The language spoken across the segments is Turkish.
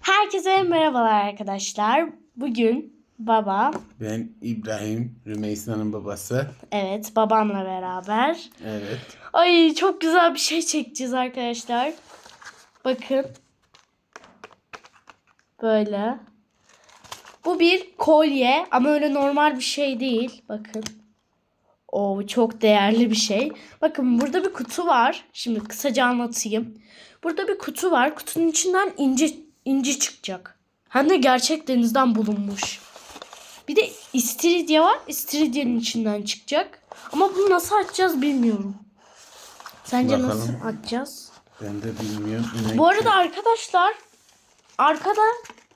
Herkese merhabalar arkadaşlar. Bugün baba, Ben İbrahim, Rümeysa'nın babası. evet babamla beraber. Evet. Ay çok güzel bir şey çekeceğiz arkadaşlar. Bakın. Böyle. Bu bir kolye ama öyle normal bir şey değil. Bakın. O çok değerli bir şey. Bakın burada bir kutu var. Şimdi kısaca anlatayım. Burada bir kutu var. Kutunun içinden inci inci çıkacak. Hem de gerçek denizden bulunmuş. Bir de istiridye var. İstiridyenin içinden çıkacak. Ama bunu nasıl açacağız bilmiyorum. Sence Bakalım. nasıl açacağız? Ben de bilmiyorum. İnan Bu ki- arada arkadaşlar arkada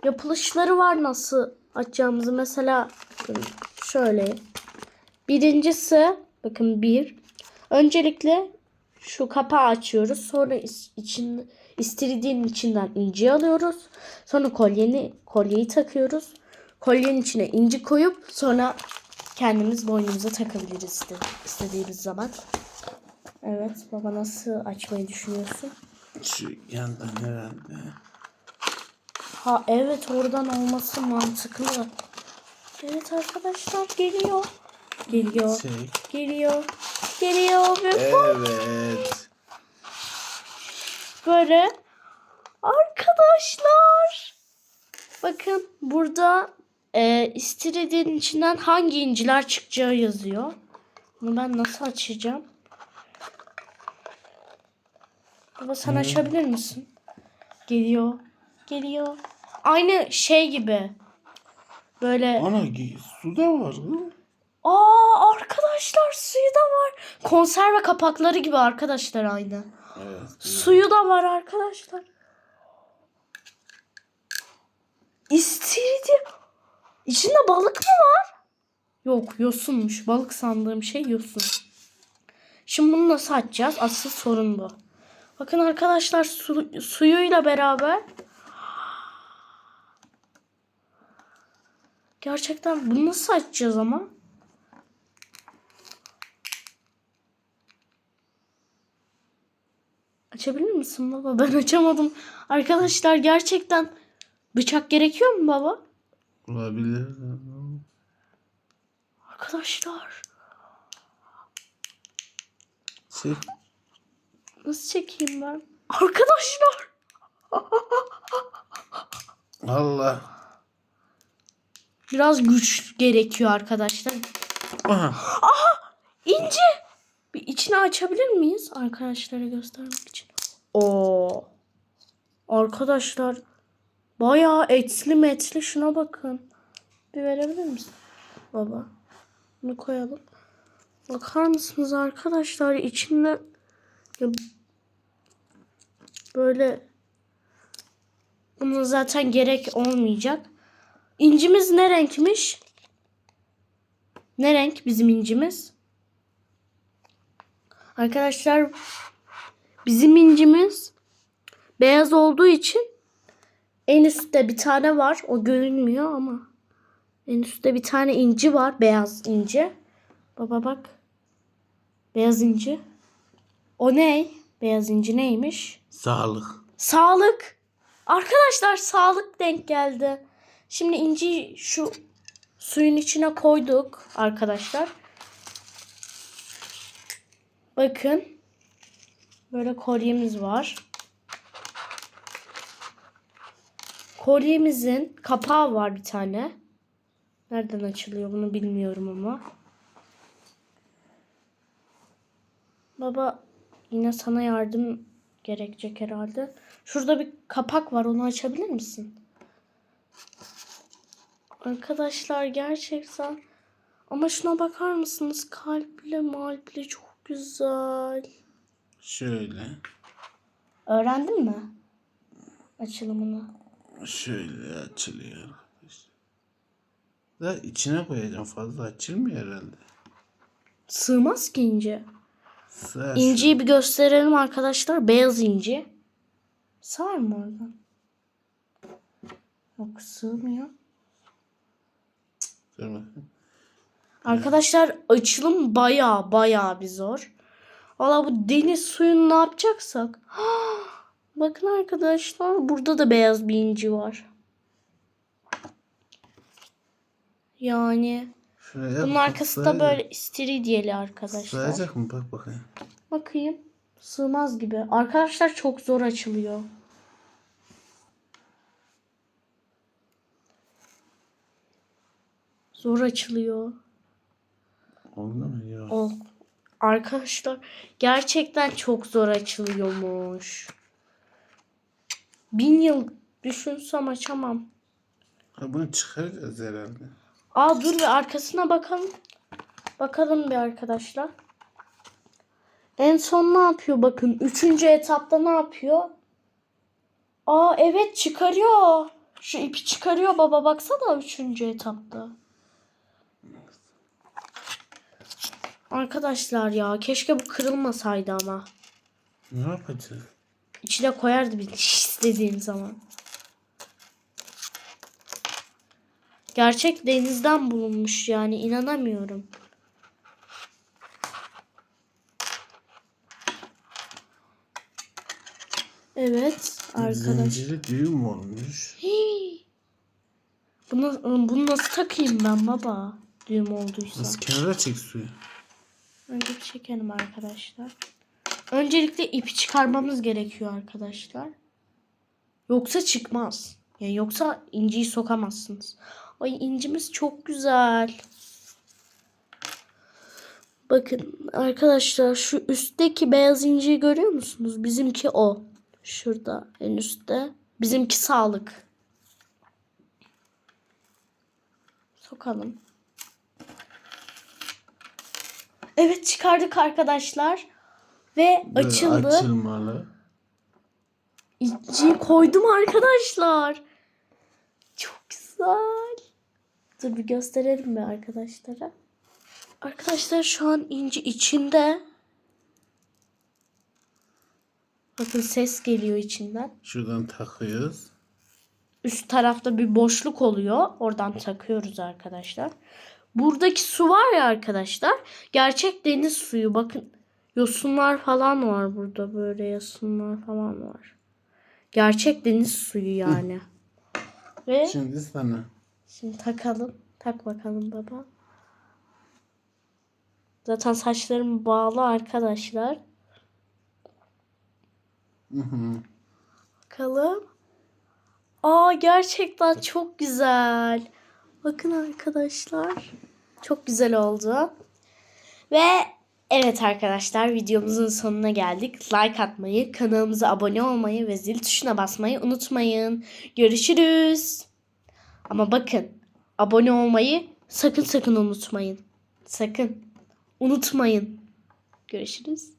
yapılışları var nasıl açacağımızı. Mesela şöyle. Birincisi bakın bir. Öncelikle şu kapağı açıyoruz. Sonra için istiridyenin içinden inci alıyoruz. Sonra kolyeni kolyeyi takıyoruz. Kolyenin içine inci koyup sonra kendimiz boynumuza takabiliriz iste- istediğimiz zaman. Evet baba nasıl açmayı düşünüyorsun? Şu yandan herhalde. Ha evet oradan olması mantıklı. Evet arkadaşlar geliyor. Geliyor. Çek. Geliyor. Geliyor ve Evet. Böyle arkadaşlar. Bakın burada e, istiridyenin içinden hangi inciler çıkacağı yazıyor. Bunu ben nasıl açacağım? Baba sen açabilir misin? Geliyor. Geliyor. Aynı şey gibi. Böyle Ana su da var. hı? Aa arkadaşlar suyu da var. Konserve kapakları gibi arkadaşlar aynı. Evet. Suyu da var arkadaşlar. İstiridye. İçinde balık mı var? Yok yosunmuş. Balık sandığım şey yosun. Şimdi bunu nasıl açacağız? Asıl sorun bu. Bakın arkadaşlar su, suyuyla beraber. Gerçekten bunu nasıl açacağız ama? Açabilir misin baba? Ben açamadım. Arkadaşlar gerçekten bıçak gerekiyor mu baba? Olabilir. Arkadaşlar Çek. nasıl çekeyim ben? Arkadaşlar Allah. biraz güç gerekiyor arkadaşlar. Aha. İnci. Bir içini açabilir miyiz arkadaşlara göstermek için? Oo. Arkadaşlar bayağı etli metli şuna bakın. Bir verebilir misin? Baba. Bunu koyalım. Bakar mısınız arkadaşlar içinde böyle bunun zaten gerek olmayacak. İncimiz ne renkmiş? Ne renk bizim incimiz? Arkadaşlar bizim incimiz beyaz olduğu için en üstte bir tane var. O görünmüyor ama en üstte bir tane inci var. Beyaz inci. Baba bak. Beyaz inci. O ne? Beyaz inci neymiş? Sağlık. Sağlık. Arkadaşlar sağlık denk geldi. Şimdi inci şu suyun içine koyduk arkadaşlar. Bakın. Böyle kolyemiz var. Kolyemizin kapağı var bir tane. Nereden açılıyor bunu bilmiyorum ama. Baba yine sana yardım gerekecek herhalde. Şurada bir kapak var onu açabilir misin? Arkadaşlar gerçekten ama şuna bakar mısınız? Kalple malple çok güzel. Şöyle. Öğrendin mi? Açılımını. Şöyle açılıyor. Da içine koyacağım fazla açılmıyor herhalde. Sığmaz ki ince. Sığar İnciyi bir gösterelim arkadaşlar. Beyaz inci. Sığar mı oradan? Yok sığmıyor. Dur bakayım. Arkadaşlar açılım baya baya bir zor. Valla bu deniz suyunu ne yapacaksak. Bakın arkadaşlar burada da beyaz bir inci var. Yani Şuraya bunun arkası da böyle istiridyeli arkadaşlar. Sığacak mı? Bak bakayım. Bakayım. Sığmaz gibi. Arkadaşlar çok zor açılıyor. Zor açılıyor. Oldu mu? Yok. O arkadaşlar gerçekten çok zor açılıyormuş. Bin yıl düşünsem açamam. Ha, bunu çıkaracağız herhalde. Aa dur bir arkasına bakalım. Bakalım bir arkadaşlar. En son ne yapıyor bakın. Üçüncü etapta ne yapıyor? Aa evet çıkarıyor. Şu ipi çıkarıyor baba baksana üçüncü etapta. Arkadaşlar ya keşke bu kırılmasaydı ama. Ne yapacağız? İçine koyardı bir istediğim zaman. Gerçek denizden bulunmuş yani inanamıyorum. Evet arkadaş. Zinciri düğüm olmuş. Hii. Bunu, bunu nasıl takayım ben baba? Düğüm olduysa. Nasıl kenara çek suyu. Önce çekelim arkadaşlar. Öncelikle ipi çıkarmamız gerekiyor arkadaşlar. Yoksa çıkmaz. Yani yoksa inciyi sokamazsınız. Ay incimiz çok güzel. Bakın arkadaşlar şu üstteki beyaz inciyi görüyor musunuz? Bizimki o. Şurada en üstte. Bizimki sağlık. Sokalım. Evet çıkardık arkadaşlar. Ve Böyle açıldı. Açılmalı. İnciyi koydum arkadaşlar. Çok güzel. Dur bir gösterelim bir arkadaşlara. Arkadaşlar şu an inci içinde. Bakın ses geliyor içinden. Şuradan takıyoruz. Üst tarafta bir boşluk oluyor. Oradan takıyoruz arkadaşlar. Buradaki su var ya arkadaşlar. Gerçek deniz suyu. Bakın yosunlar falan var burada. Böyle yosunlar falan var. Gerçek deniz suyu yani. Ve Şimdi sana. şimdi takalım. Tak bakalım baba. Zaten saçlarım bağlı arkadaşlar. Hı hı. Bakalım. Aa gerçekten çok güzel. Bakın arkadaşlar. Çok güzel oldu. Ve evet arkadaşlar videomuzun sonuna geldik. Like atmayı, kanalımıza abone olmayı ve zil tuşuna basmayı unutmayın. Görüşürüz. Ama bakın abone olmayı sakın sakın unutmayın. Sakın unutmayın. Görüşürüz.